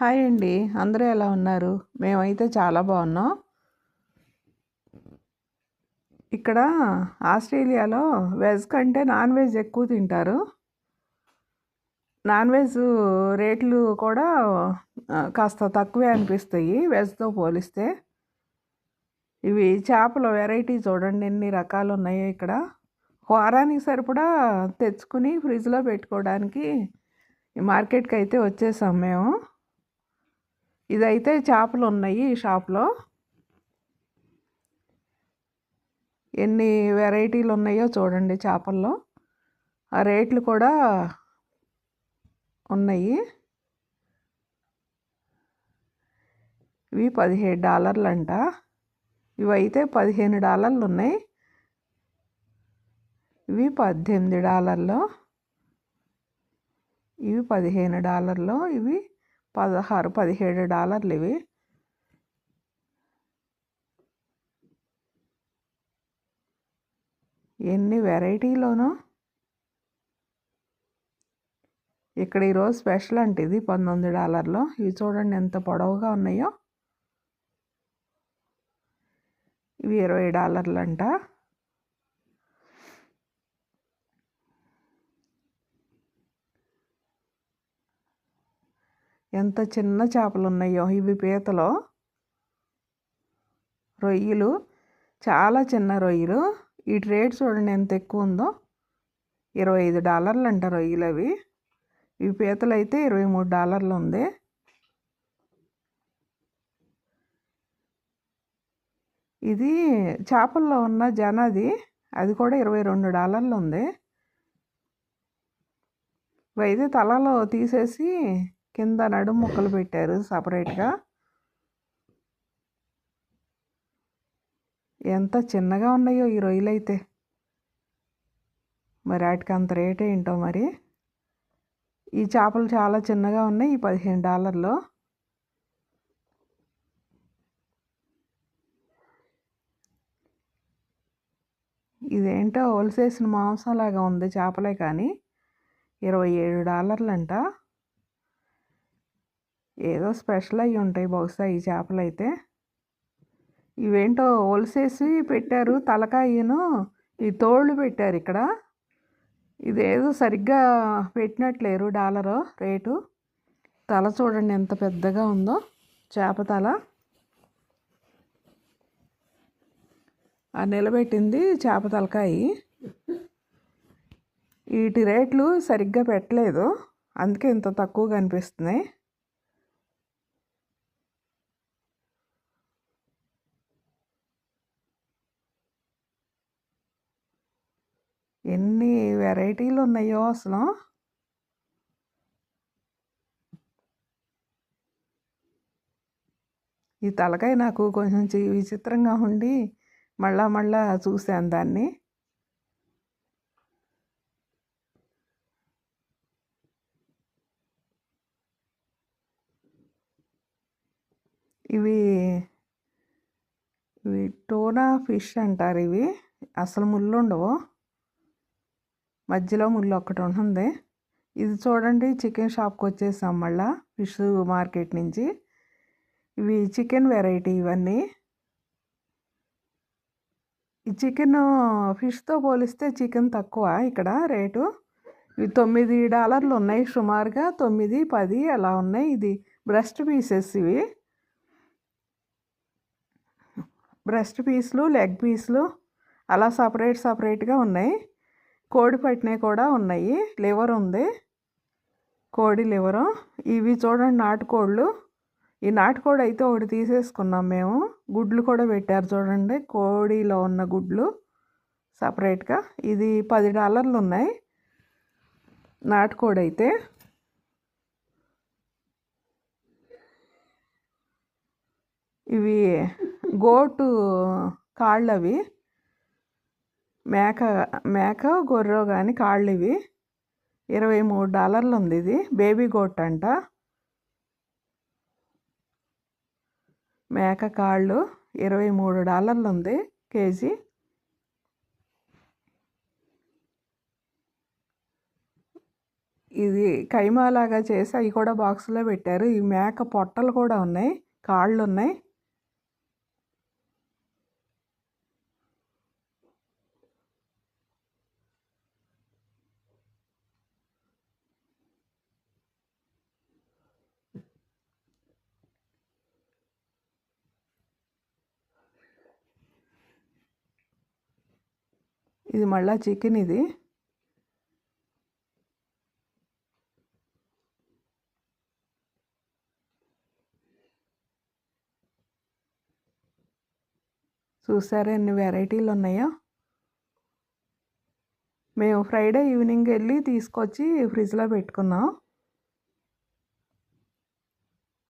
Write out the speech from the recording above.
Hi అండి. అందరూ ఎలా ఉన్నారు? మేమైతే చాలా బాగున్నాం. ఇక్కడ ఆస్ట్రేలియాలో వెజ్ కంటే నాన్ వెజ్ ఎక్కువ తింటారు. నాన్ వెజ్ రేట్లు కూడా కాస్త తక్కువే అనిపిస్తాయి వెజ్తో పోలిస్తే. ఇవి చేపల వెరైటీ చూడండి ఎన్ని రకాలు ఉన్నాయో ఇక్కడ. వారానికి సరిపడా తెచ్చుకుని ఫ్రిడ్జ్లో పెట్టుకోవడానికి మార్కెట్కి అయితే వచ్చేసాం మేము. ఇదైతే చేపలు ఉన్నాయి ఈ షాప్లో. ఎన్ని వెరైటీలు ఉన్నాయో చూడండి చేపల్లో. ఆ రేట్లు కూడా ఉన్నాయి. ఇవి పదిహేడు డాలర్లు అంట ఇవైతే పదిహేను డాలర్లు ఉన్నాయి ఇవి పద్దెనిమిది డాలర్లు. ఇవి పదిహేను డాలర్లు. ఇవి పదహారు పదిహేడు డాలర్లు ఇవి. ఎన్ని వెరైటీలోనూ. ఇక్కడ ఈరోజు స్పెషల్ అంటే ఇది పంతొమ్మిది డాలర్లో. ఇవి చూడండి ఎంత పొడవుగా ఉన్నాయో. ఇవి ఇరవై డాలర్లు అంట ఎంత చిన్న చేపలు ఉన్నాయో ఇవి పీతలు. రొయ్యలు చాలా చిన్న రొయ్యలు. ఈ రేట్ చూడండి ఎంత ఎక్కువ ఉందో. ఇరవై ఐదు డాలర్లు అంట రొయ్యలు అవి. ఇవి పీతలు అయితే ఇరవై మూడు డాలర్లు ఉంది. ఇది చేపల్లో ఉన్న జనది అది. కూడా ఇరవై రెండు డాలర్లు ఉంది. అయితే తలలో తీసేసి కింద నడుము ముక్కలు పెట్టారు సపరేట్గా. ఎంత చిన్నగా ఉన్నాయో ఈ రొయ్యలు అయితే మరి వాటికి అంత రేట్ ఏంటో మరి? ఈ చేపలు చాలా చిన్నగా ఉన్నాయి ఈ పదిహేను డాలర్లు. ఇదేంటో హోల్సేసిన మాంసంలాగా ఉంది చేపలే కానీ ఇరవై ఏడు డాలర్లంట. ఏదో స్పెషల్ అయి ఉంటాయి బహుశా ఈ చేపలు అయితే ఇవేంటో ఒలిసేసి పెట్టారు తలకాయను ఈ తోళ్ళు పెట్టారు ఇక్కడ. ఇదేదో సరిగ్గా పెట్టినట్లేరు డాలరు రేటు. తల చూడండి ఎంత పెద్దగా ఉందో చేప తల. ఆ నిలబెట్టింది చేప తలకాయ. వీటి రేట్లు సరిగ్గా పెట్టలేదు అందుకే ఇంత తక్కువ కనిపిస్తున్నాయి ఎన్ని వెరైటీలు ఉన్నాయో అసలు? ఈ తలకాయ నాకు కొంచెం విచిత్రంగా ఉండి మళ్ళా మళ్ళా చూశాను దాన్ని. ఇవి ఇవి టోనా ఫిష్ అంటారు ఇవి. అసలు ముళ్ళు ఉండవు. మధ్యలో ముళ్ళు ఒకటి ఉంటుంది. ఇది చూడండి చికెన్ షాప్కి వచ్చేసాం మళ్ళా ఫిష్ మార్కెట్ నుంచి. ఇవి చికెన్ వెరైటీ ఇవన్నీ. ఈ చికెన్ ఫిష్తో పోలిస్తే చికెన్ తక్కువ ఇక్కడ రేటు. ఇవి తొమ్మిది డాలర్లు ఉన్నాయి సుమారుగా తొమ్మిది పది అలా ఉన్నాయి. ఇది బ్రెస్ట్ పీసెస్ ఇవి. బ్రెస్ట్ పీసులు లెగ్ పీసులు అలా సపరేట్ సపరేట్గా ఉన్నాయి. కోడి పట్టినవి కూడా ఉన్నాయి. లివర్ ఉంది. కోడి లివరు. ఇవి చూడండి నాటుకోళ్ళు. ఈ నాటుకోడి అయితే ఒకటి తీసేసుకున్నాం మేము. గుడ్లు కూడా పెట్టారు చూడండి. కోడిలో ఉన్న గుడ్లు సపరేట్గా. ఇది పది డాలర్లు ఉన్నాయి. నాటుకోడి అయితే. ఇవి గోటు కాళ్ళు అవి మేక మేక గొర్రో కానీ కాళ్ళు ఇవి ఇరవై మూడు డాలర్లు ఉంది ఇది. బేబీ గోట్ అంట. మేక కాళ్ళు ఇరవై మూడు డాలర్లు ఉంది కేజీ. ఇది కైమాలాగా చేసి అవి కూడా బాక్స్లో పెట్టారు. ఈ మేక పొట్టలు కూడా ఉన్నాయి కాళ్ళు ఉన్నాయి ఇది మళ్ళా చికెన్ ఇది. చూసారా ఎన్ని వెరైటీలు ఉన్నాయో? మేము ఫ్రైడే ఈవినింగ్ వెళ్ళి తీసుకొచ్చి ఫ్రిడ్జ్లో పెట్టుకున్నాం.